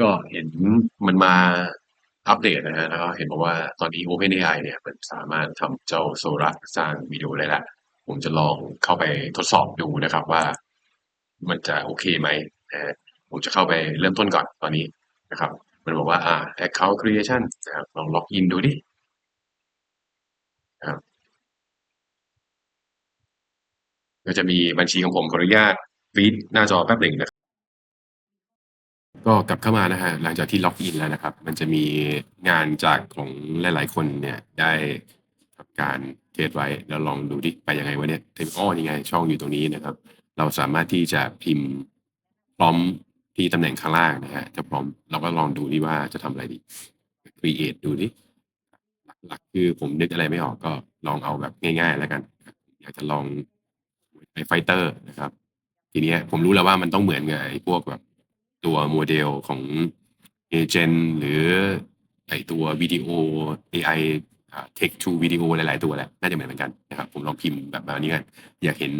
ก็เห็นมันมาอัปเดตนะฮะ แล้วก็เห็นบอกว่าตอนนี้ OpenAI เนี่ย มันสามารถทำเจ้า Sora สร้างวิดีโอได้แล้ว ผมจะลองเข้าไปทดสอบดูนะครับว่า มันจะโอเคไหมนะฮะผมจะเข้าไปเริ่มต้นก่อนตอนนี้นะครับ มันบอกว่าอ่า account creation นะครับลองล็อกอินดูดินะครับก็จะมีบัญชีของผมขออนุญาตฟีดหน้าจอแป๊บหนึ่งนะครับ ก็กลับเข้ามานะฮะหลังจากที่ล็อกอินแล้วนะครับ มันจะมีงานจากของหลาย ๆ คนเนี่ยได้ทำการเทสไว้แล้วลองดูดิไปยังไงวะเนี่ยเทมอ้อนี่ไงช่องอยู่ตรงนี้นะครับ เราสามารถที่จะพิมพ์พร้อมที่ตำแหน่งข้างล่างนะฮะจะพร้อมเราก็ลองดูดิว่าจะทำอะไรดี create ดูดิหลักๆคือผมนึกอะไรไม่ออกก็ลองเอาแบบง่าย ๆ แล้วกัน อยากจะลองไอไฟเตอร์นะครับ ทีนี้ผมรู้แล้วว่ามันต้องเหมือนกับไอ้พวกแบบ ตัวโมเดลของเอเจนหรือไอตัววิดีโอ AI อ่า text to วิดีโอหลาย ๆ ตัวแหละน่าจะเหมือนกันนะครับ ผมลองพิมพ์แบบมานี้กัน อยากเห็น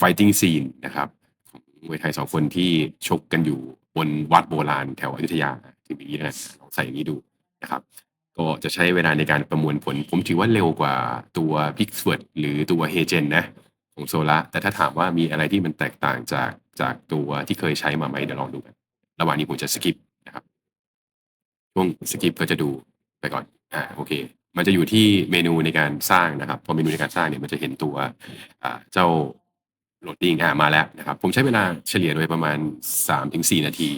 fighting scene นะครับของมวยไทยสองคนที่ชกกันอยู่บนวัดโบราณแถวอยุธยาถึงอย่างนี้นะลองใส่อย่างนี้ดูนะครับ ก็จะใช้เวลาในการประมวลผล ผมถือว่าเร็วกว่าตัว Pixword หรือตัว h e g e n นะของโซล่าแต่ถ้าถามว่ามีอะไรที่มันแตกต่างจากจากตัวที่เคยใช้มาไหมเดี๋ยวลองดูกัน ระหว่างนี้ผมจะสกิปนะครับช่วงสกิปก็จะดูไปก่อนอ่าโอเค มันจะอยู่ที่เมนูในการสร้างนะครับพอเมนูในการสร้างเนี่ยมันจะเห็นตัวเจ้าโหลดดิ้งอ่ามาแล้วนะครับ ผมใช้เวลาเฉลี่ยโดยประมาณ 3-4 นาที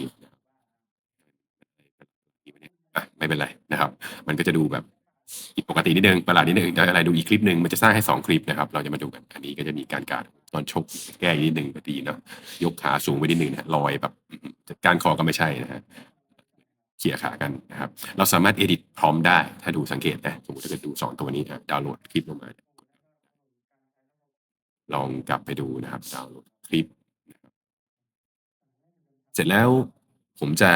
อะไม่เป็นไรนะครับ มันก็จะดูแบบผิดปกตินิดนึงประหลาดนิดนึงเดี๋ยวอะไรดูอีกคลิปหนึ่งมันจะสร้างให้สองคลิปนะครับ เราจะมาดูกันอันนี้ก็จะมีการการตอนชกแก้นิดนึงก็ดีเนาะยกขาสูงไปนิดนึงนะลอยแบบ การคอก็ไม่ใช่นะฮะเขี่ยขากันนะครับ เราสามารถ edit พร้อมได้ ถ้าดูสังเกตนะสมมติถ้าเกิดดูสองตัวนี้นะดาวน์โหลดคลิปลงมา ลองกลับไปดูนะครับดาวน์โหลดคลิป เสร็จแล้วผมจะ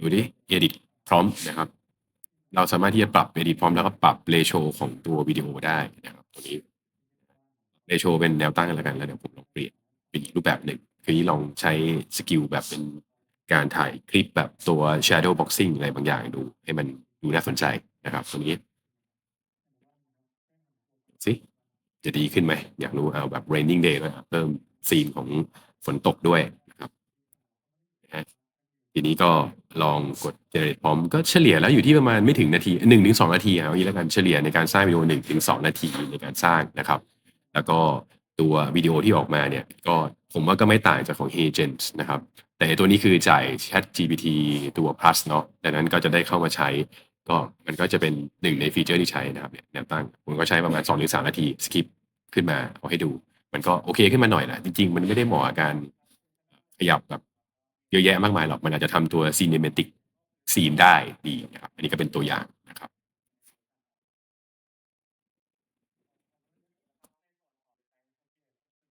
ดูดิ edit พร้อมนะครับ เราสามารถที่จะปรับ edit พร้อมแล้วก็ปรับ ratio ของตัววิดีโอได้นะครับตัวนี้ ratio เป็นแนวตั้งแล้วกันแล้วเดี๋ยวผมลองเปลี่ยนเป็นอีกรูปแบบหนึ่ง คือนี้ลองใช้สกิลแบบเป็นการถ่ายคลิปแบบตัว shadow boxing อะไรบางอย่างดู ให้มันดูน่าสนใจนะครับตรงนี้สิจะดีขึ้นไหม อยากรู้เอาแบบ raining day ด้วยครับเพิ่มซีนของฝนตกด้วยนะครับนะฮะทีนี้ก็ลองกด generate พร้อมก็เฉลี่ยแล้วอยู่ที่ประมาณไม่ถึงนาที1นถึงสนาทีเอางนี้แล้วกันเฉลี่ยในการสร้างวิดีโอ1ถึง2นาทีในการสร้างนะครับ แล้วก็ ตัววิดีโอที่ออกมาเนี่ยก็ผมว่าก็ไม่ต่างจากของ h e g e n s นะครับ แต่ตัวนี้คือจ่าย Chat GPT ตัว plus เนาะดังนั้นก็จะได้เข้ามาใช้ ก็มันก็จะเป็นหนึ่งในฟีเจอร์ที่ใช้นะครับเนี่ยแนวตั้งผมก็ใช้ประมาณ2-3หรือนาทีสกิปขึ้นมาเอาให้ดู มันก็โอเคขึ้นมาหน่อยแหละจริง ๆ มันไม่ได้เหมาะกับการขยับแบบเยอะแยะมากมายหรอกมันอาจจะทำตัว cinematic scene ได้ดีนะครับ อันนี้ก็เป็นตัวอย่างนะครับ